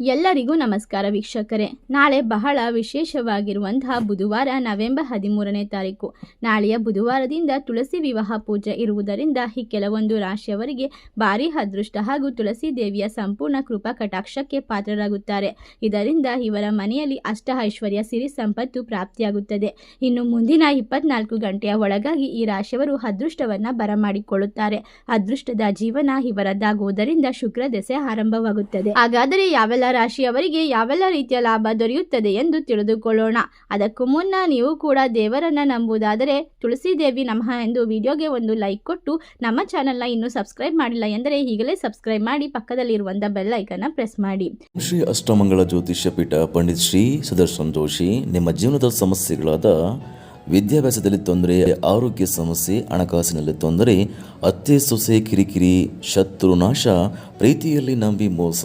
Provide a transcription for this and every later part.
ಎಲ್ಲರಿಗೂ ನಮಸ್ಕಾರ ವೀಕ್ಷಕರೇ. ನಾಳೆ ಬಹಳ ವಿಶೇಷವಾಗಿರುವಂತಹ ಬುಧವಾರ ನವೆಂಬರ್ ಹದಿಮೂರನೇ ತಾರೀಕು. ನಾಳೆಯ ಬುಧವಾರದಿಂದ ತುಳಸಿ ವಿವಾಹ ಪೂಜೆ ಇರುವುದರಿಂದ ಈ ಕೆಲವೊಂದು ರಾಶಿಯವರಿಗೆ ಭಾರಿ ಅದೃಷ್ಟ ಹಾಗೂ ತುಳಸಿ ದೇವಿಯ ಸಂಪೂರ್ಣ ಕೃಪಾ ಕಟಾಕ್ಷಕ್ಕೆ ಪಾತ್ರರಾಗುತ್ತಾರೆ. ಇದರಿಂದ ಇವರ ಮನೆಯಲ್ಲಿ ಅಷ್ಟ ಐಶ್ವರ್ಯ, ಸಿರಿ ಸಂಪತ್ತು ಪ್ರಾಪ್ತಿಯಾಗುತ್ತದೆ. ಇನ್ನು ಮುಂದಿನ ಇಪ್ಪತ್ನಾಲ್ಕು ಗಂಟೆಯ ಒಳಗಾಗಿ ಈ ರಾಶಿಯವರು ಅದೃಷ್ಟವನ್ನ ಬರಮಾಡಿಕೊಳ್ಳುತ್ತಾರೆ. ಅದೃಷ್ಟದ ಜೀವನ ಇವರದ್ದಾಗುವುದರಿಂದ ಶುಕ್ರ ದೆಸೆ ಆರಂಭವಾಗುತ್ತದೆ. ಹಾಗಾದರೆ ಯಾವೆಲ್ಲ ರಾಶಿಯವರಿಗೆ ಯಾವೆಲ್ಲ ರೀತಿಯ ಲಾಭ ದೊರೆಯುತ್ತದೆ ಎಂದು ತಿಳಿದುಕೊಳ್ಳೋಣ. ಅದಕ್ಕೂ ಮುನ್ನ ನೀವು ಕೂಡ ದೇವರನ್ನ ನಂಬುವುದಾದರೆ ತುಳಸಿ ದೇವಿ ನಮಃ ಎಂದು ವಿಡಿಯೋಗೆ ಒಂದು ಲೈಕ್ ಕೊಟ್ಟು ನಮ್ಮ ಚಾನೆಲ್ನ ಇನ್ನೂ ಸಬ್ಸ್ಕ್ರೈಬ್ ಮಾಡಿಲ್ಲ ಎಂದರೆ ಈಗಲೇ ಸಬ್ಸ್ಕ್ರೈಬ್ ಮಾಡಿ ಪಕ್ಕದಲ್ಲಿರುವಂಥ ಬೆಲ್ ಐಕನ್ನ ಪ್ರೆಸ್ ಮಾಡಿ. ಶ್ರೀ ಅಷ್ಟಮಂಗಳ ಜ್ಯೋತಿಷ್ಯ ಪೀಠ ಪಂಡಿತ್ ಶ್ರೀ ಸುದರ್ಶನ್ ಜೋಶಿ ನಿಮ್ಮ ಜೀವನದ ಸಮಸ್ಯೆಗಳಾದ ವಿದ್ಯಾಭ್ಯಾಸದಲ್ಲಿ ತೊಂದರೆ, ಆರೋಗ್ಯ ಸಮಸ್ಯೆ, ಹಣಕಾಸಿನಲ್ಲಿ ತೊಂದರೆ, ಅತ್ತೆ ಸೊಸೆ ಕಿರಿಕಿರಿ, ಶತ್ರು ನಾಶ, ಪ್ರೀತಿಯಲ್ಲಿ ನಂಬಿ ಮೋಸ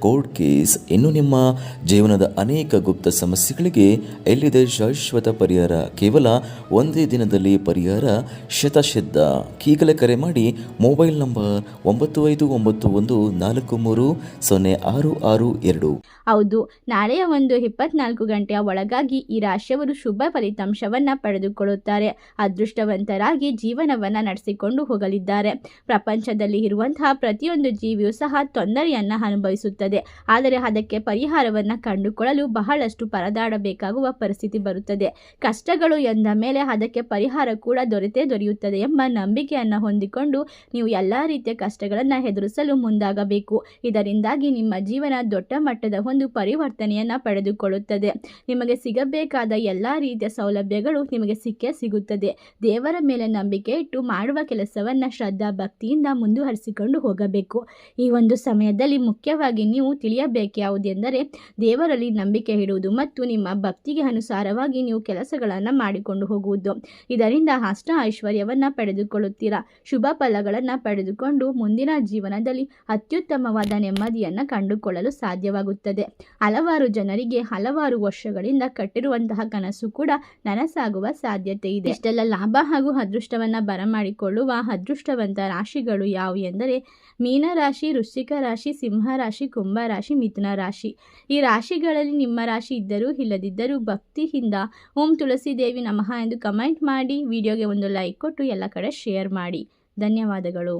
ಕೋರ್ಟ್ ಕೇಸ್, ಇನ್ನು ನಿಮ್ಮ ಜೀವನದ ಅನೇಕ ಗುಪ್ತ ಸಮಸ್ಯೆಗಳಿಗೆ ಎಲ್ಲಿದೆ ಶಾಶ್ವತ ಪರಿಹಾರ? ಕೇವಲ ಒಂದೇ ದಿನದಲ್ಲಿ ಪರಿಹಾರ? ಶತಸಿದ್ಧ ಈಗಲೇ ಕರೆ ಮಾಡಿ ಮೊಬೈಲ್ ನಂಬರ್ ಒಂಬತ್ತು ಐದು ಒಂಬತ್ತು ಒಂದು ನಾಲ್ಕು ಮೂರು ಸೊನ್ನೆ ಆರು ಆರು ಎರಡು. ಹೌದು, ನಾಳೆಯ ಒಂದು ಇಪ್ಪತ್ನಾಲ್ಕು ಗಂಟೆಯ ಒಳಗಾಗಿ ಈ ರಾಶಿಯವರು ಶುಭ ಫಲಿತಾಂಶವನ್ನ ಪಡೆದುಕೊಳ್ಳುತ್ತಾರೆ. ಅದೃಷ್ಟವಂತರಾಗಿ ಜೀವನವನ್ನ ನಡೆಸಿಕೊಂಡು ಹೋಗಲಿದ್ದಾರೆ. ಪ್ರಪಂಚದಲ್ಲಿ ಇರುವಂತಹ ಪ್ರತಿಯೊಂದು ಜೀವಿಯೂ ಸಹ ತೊಂದರೆಯನ್ನು ಅನುಭವಿಸುತ್ತದೆ. ಆದರೆ ಅದಕ್ಕೆ ಪರಿಹಾರವನ್ನು ಕಂಡುಕೊಳ್ಳಲು ಬಹಳಷ್ಟು ಪರದಾಡಬೇಕಾಗುವ ಪರಿಸ್ಥಿತಿ ಬರುತ್ತದೆ. ಕಷ್ಟಗಳು ಎಂದ ಮೇಲೆ ಅದಕ್ಕೆ ಪರಿಹಾರ ಕೂಡ ದೊರೆತೇ ದೊರೆಯುತ್ತದೆ ಎಂಬ ನಂಬಿಕೆಯನ್ನು ಹೊಂದಿಕೊಂಡು ನೀವು ಎಲ್ಲ ರೀತಿಯ ಕಷ್ಟಗಳನ್ನು ಎದುರಿಸಲು ಮುಂದಾಗಬೇಕು. ಇದರಿಂದಾಗಿ ನಿಮ್ಮ ಜೀವನ ದೊಡ್ಡ ಮಟ್ಟದ ಒಂದು ಪರಿವರ್ತನೆಯನ್ನು ಪಡೆದುಕೊಳ್ಳುತ್ತದೆ. ನಿಮಗೆ ಸಿಗಬೇಕಾದ ಎಲ್ಲ ರೀತಿಯ ಸೌಲಭ್ಯಗಳು ನಿಮಗೆ ಸಿಕ್ಕೇ ಸಿಗುತ್ತದೆ. ದೇವರ ಮೇಲೆ ನಂಬಿಕೆ ಇಟ್ಟು ಮಾಡುವ ಕೆಲಸವನ್ನು ಶ್ರದ್ಧಾ ಭಕ್ತಿಯಿಂದ ಮುಂದುವರಿಸಿಕೊಂಡು ಹೋಗಬೇಕು. ಈ ಒಂದು ಸಮಯದಲ್ಲಿ ಮುಖ್ಯವಾಗಿ ನೀವು ತಿಳಿಯಬೇಕ್ಯಾವುದೆಂದರೆ ದೇವರಲ್ಲಿ ನಂಬಿಕೆ ಇಡುವುದು ಮತ್ತು ನಿಮ್ಮ ಭಕ್ತಿಗೆ ಅನುಸಾರವಾಗಿ ನೀವು ಕೆಲಸಗಳನ್ನು ಮಾಡಿಕೊಂಡು ಹೋಗುವುದು. ಇದರಿಂದ ಅಷ್ಟ ಐಶ್ವರ್ಯವನ್ನು ಪಡೆದುಕೊಳ್ಳುತ್ತೀರಾ? ಶುಭ ಫಲಗಳನ್ನು ಪಡೆದುಕೊಂಡು ಮುಂದಿನ ಜೀವನದಲ್ಲಿ ಅತ್ಯುತ್ತಮವಾದ ನೆಮ್ಮದಿಯನ್ನು ಕಂಡುಕೊಳ್ಳಲು ಸಾಧ್ಯವಾಗುತ್ತದೆ. ಹಲವಾರು ಜನರಿಗೆ ಹಲವಾರು ವರ್ಷಗಳಿಂದ ಕಟ್ಟಿರುವಂತಹ ಕನಸು ಕೂಡ ನನಸಾಗುವ ಸಾಧ್ಯತೆ ಇದೆ. ಇಷ್ಟೆಲ್ಲ ಲಾಭ ಹಾಗೂ ಅದೃಷ್ಟವನ್ನು ಬರಮಾಡಿಕೊಳ್ಳುವ ಅದೃಷ್ಟವಂತ ರಾಶಿಗಳು ಯಾವುವು ಎಂದರೆ ಮೀನರಾಶಿ, ವೃಶ್ಚಿಕ ರಾಶಿ ಸಿಂಹ ರಾಶಿ ಕುಂಭ ರಾಶಿ, ಮಿಥುನ ರಾಶಿ. ಈ ರಾಶಿಗಳಲ್ಲಿ ನಿಮ್ಮ ರಾಶಿ ಇದ್ದರೂ ಇಲ್ಲದಿದ್ದರೂ ಭಕ್ತಿಯಿಂದ ಓಂ ತುಳಸಿ ದೇವಿ ನಮಃ ಎಂದು ಕಮೆಂಟ್ ಮಾಡಿ, ವಿಡಿಯೋಗೆ ಒಂದು ಲೈಕ್ ಕೊಟ್ಟು ಎಲ್ಲ ಕಡೆ ಶೇರ್ ಮಾಡಿ. ಧನ್ಯವಾದಗಳು.